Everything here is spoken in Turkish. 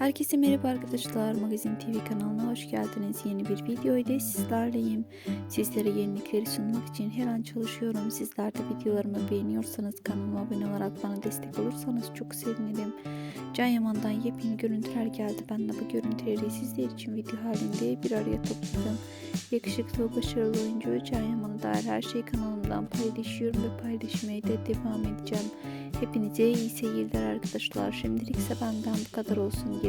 Herkese merhaba arkadaşlar. Magazin TV kanalına hoş geldiniz. Yeni bir video ile sizlerleyim. Sizlere yenilikleri sunmak için her an çalışıyorum. Sizler de videolarımı beğeniyorsanız kanalıma abone olarak bana destek olursanız çok sevinirim. Can Yaman'dan yepyeni görüntüler geldi. Ben de bu görüntüleri sizler için video halinde bir araya topladım. Yakışıklı ve başarılı oyuncu Can Yaman'a dair her şeyi kanalımdan paylaşıyorum ve paylaşmaya da devam edeceğim. Hepinize iyi seyirler arkadaşlar. Şimdilik ise benden bu kadar olsun.